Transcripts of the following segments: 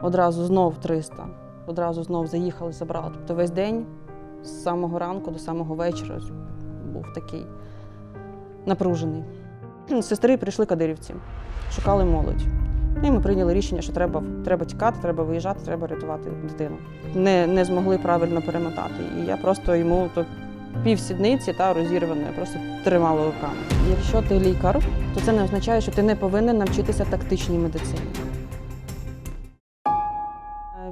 Одразу знов 300. Одразу знов заїхали, забрали. Тобто весь день з самого ранку до самого вечора був такий напружений. Сестри прийшли кадирівці, шукали молодь. Ну, І ми прийняли рішення, що треба, треба тікати, треба виїжджати, треба рятувати дитину. Не, не змогли правильно перемотати. І я просто йому то пів сідниці та розірване, просто тримала руками. Якщо ти лікар, то це не означає, що ти не повинен навчитися тактичній медицині.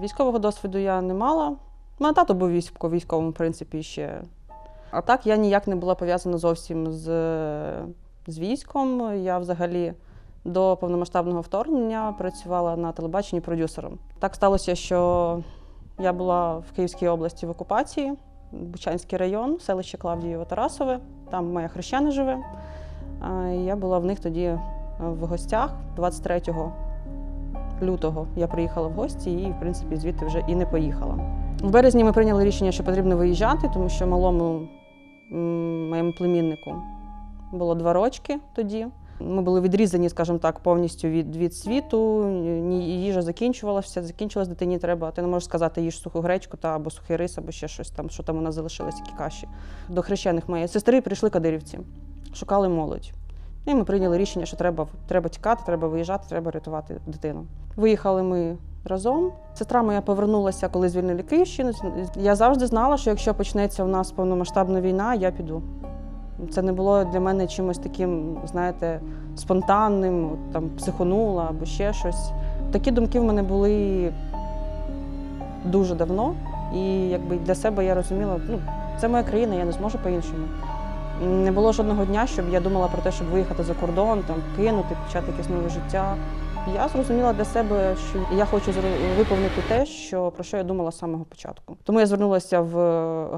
Військового досвіду я не мала. Мене тато був військо- військовим, в принципі, ще. А так я ніяк не була пов'язана зовсім з, з військом. Я взагалі до повномасштабного вторгнення працювала на телебаченні продюсером. Так сталося, що я була в Київській області в окупації, Бучанський район, селище Клавдієво Тарасове. Там моя хрещена живе. Я була в них тоді в гостях 23 лютого я приїхала в гості і, в принципі, звідти вже і не поїхала. В березні ми прийняли рішення, що потрібно виїжджати, тому що малому моєму племіннику було два рочки тоді. Ми були відрізані, скажімо так, повністю від, від світу. Їжа закінчувалася, закінчилась дитині треба. Ти не можеш сказати, їж суху гречку та або сухий рис, або ще щось там, що там у нас залишилось, які каші. До хрещених моєї сестри прийшли кадирівці, шукали молодь. І ми прийняли рішення, що треба, треба тікати, треба виїжджати, треба рятувати дитину. Виїхали ми разом. Сестра моя повернулася, коли звільнили Київщину. Я завжди знала, що якщо почнеться у нас повномасштабна війна, я піду. Це не було для мене чимось таким, знаєте, спонтанним, там психонула або ще щось. Такі думки в мене були дуже давно. І якби для себе я розуміла, ну, це моя країна, я не зможу по-іншому. Не було жодного дня, щоб я думала про те, щоб виїхати за кордон, там, кинути, почати якесь нове життя. Я зрозуміла для себе, що я хочу виповнити те, що про що я думала з самого початку. Тому я звернулася в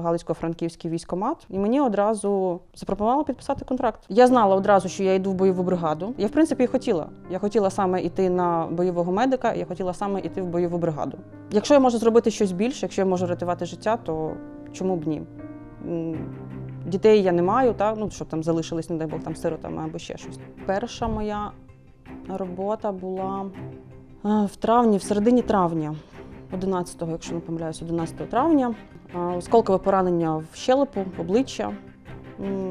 Галицько-Франківський військкомат, і мені одразу запропонували підписати контракт. Я знала одразу, що я йду в бойову бригаду. Я в принципі і хотіла. Я хотіла саме йти на бойового медика, я хотіла саме йти в бойову бригаду. Якщо я можу зробити щось більше, якщо я можу рятувати життя, то чому б ні? Дітей я не маю, так? ну, щоб там залишились, не дай Бог, там сиротами або ще щось. Перша моя робота була е, в травні, в середині травня, 11-го, якщо не помиляюсь, 11 травня. Е, Осколкове поранення в щелепу, обличчя.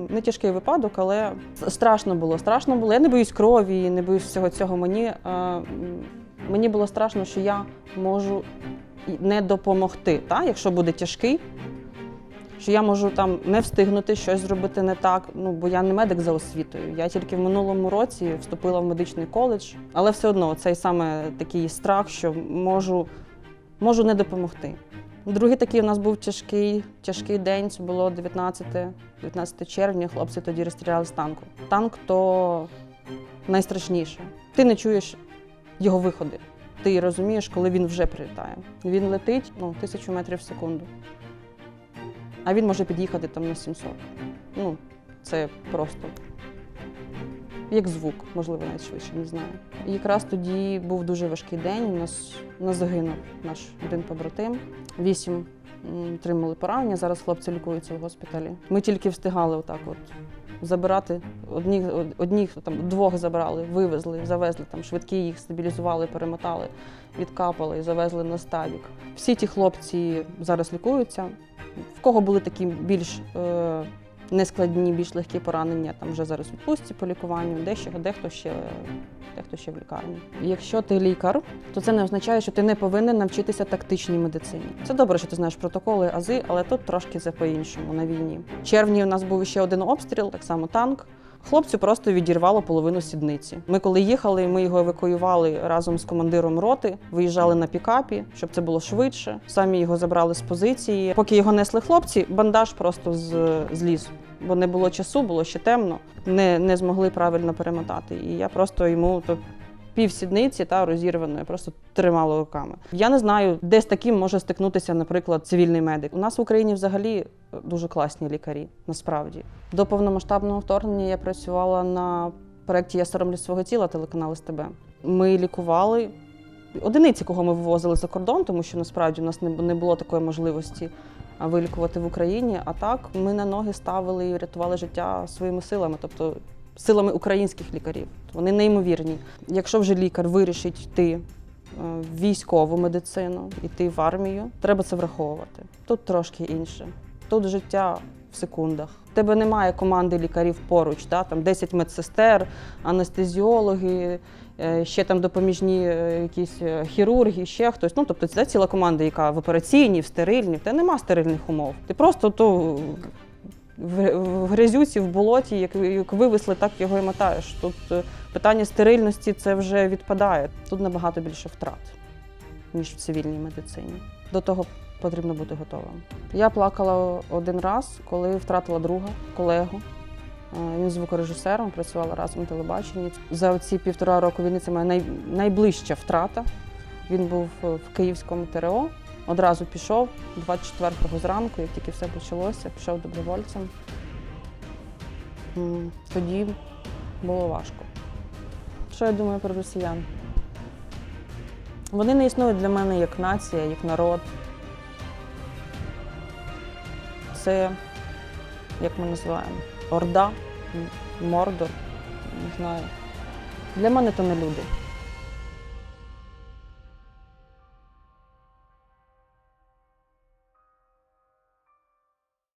Не тяжкий випадок, але страшно було. Страшно було. Я не боюсь крові, не боюсь всього цього. Мені, е, мені було страшно, що я можу не допомогти, та? якщо буде тяжкий. Що я можу там не встигнути щось зробити не так. Ну бо я не медик за освітою. Я тільки в минулому році вступила в медичний коледж, але все одно цей саме такий страх, що можу, можу не допомогти. Другий такий у нас був тяжкий, тяжкий день. Це було 19, 19 червня. Хлопці тоді розстріляли з танку. Танк то найстрашніше. Ти не чуєш його виходи. Ти розумієш, коли він вже прилітає. Він летить ну, тисячу метрів в секунду а він може під'їхати там на 700. Ну, це просто як звук, можливо, навіть швидше, не знаю. І якраз тоді був дуже важкий день. У нас, у нас загинув наш один побратим. Вісім отримали поранення. Зараз хлопці лікуються в госпіталі. Ми тільки встигали отак от забирати. Одні, одних там двох забрали, вивезли, завезли там швидкі їх стабілізували, перемотали, відкапали завезли на стадік. Всі ті хлопці зараз лікуються. В кого були такі більш е, нескладні, більш легкі поранення, там вже зараз відпустці по лікуванню, дещо, дехто ще, дехто ще в лікарні. Якщо ти лікар, то це не означає, що ти не повинен навчитися тактичній медицині. Це добре, що ти знаєш протоколи, ази, але тут трошки це по-іншому на війні. В червні у нас був ще один обстріл, так само танк. Хлопцю просто відірвало половину сідниці. Ми коли їхали, ми його евакуювали разом з командиром роти, виїжджали на пікапі, щоб це було швидше. Самі його забрали з позиції. Поки його несли хлопці, бандаж просто з, зліз. Бо не було часу, було ще темно, не, не змогли правильно перемотати. І я просто йому то пів сідниці та розірвано, я просто тримала руками. Я не знаю, де з таким може стикнутися, наприклад, цивільний медик. У нас в Україні взагалі дуже класні лікарі, насправді. До повномасштабного вторгнення я працювала на проєкті Я соромлюсь свого тіла телеканал СТБ. Ми лікували одиниці, кого ми вивозили за кордон, тому що насправді у нас не було такої можливості вилікувати в Україні. А так ми на ноги ставили і рятували життя своїми силами, тобто силами українських лікарів. Вони неймовірні. Якщо вже лікар вирішить йти в військову медицину, йти в армію. Треба це враховувати. Тут трошки інше. Тут життя в секундах. В тебе немає команди лікарів поруч, да? там 10 медсестер, анестезіологи, е, ще там допоміжні е, якісь е, хірурги, ще хтось. Ну, тобто це ціла команда, яка в операційній, в стерильній, тебе нема стерильних умов. Ти просто то в, грязюці, в болоті, як, як вивезли, так його і мотаєш. Тут е, питання стерильності це вже відпадає. Тут набагато більше втрат, ніж в цивільній медицині. До того потрібно бути готовим. Я плакала один раз, коли втратила друга, колегу. Е, Він звукорежисером, працювала разом на телебаченні. За ці півтора року війни це моя най, найближча втрата. Він був в Київському ТРО. Одразу пішов 24-го зранку, як тільки все почалося, пішов добровольцем. Тоді було важко. Що я думаю про росіян? Вони не існують для мене як нація, як народ. Це, як ми називаємо, орда, мордор, не знаю. Для мене то не люди.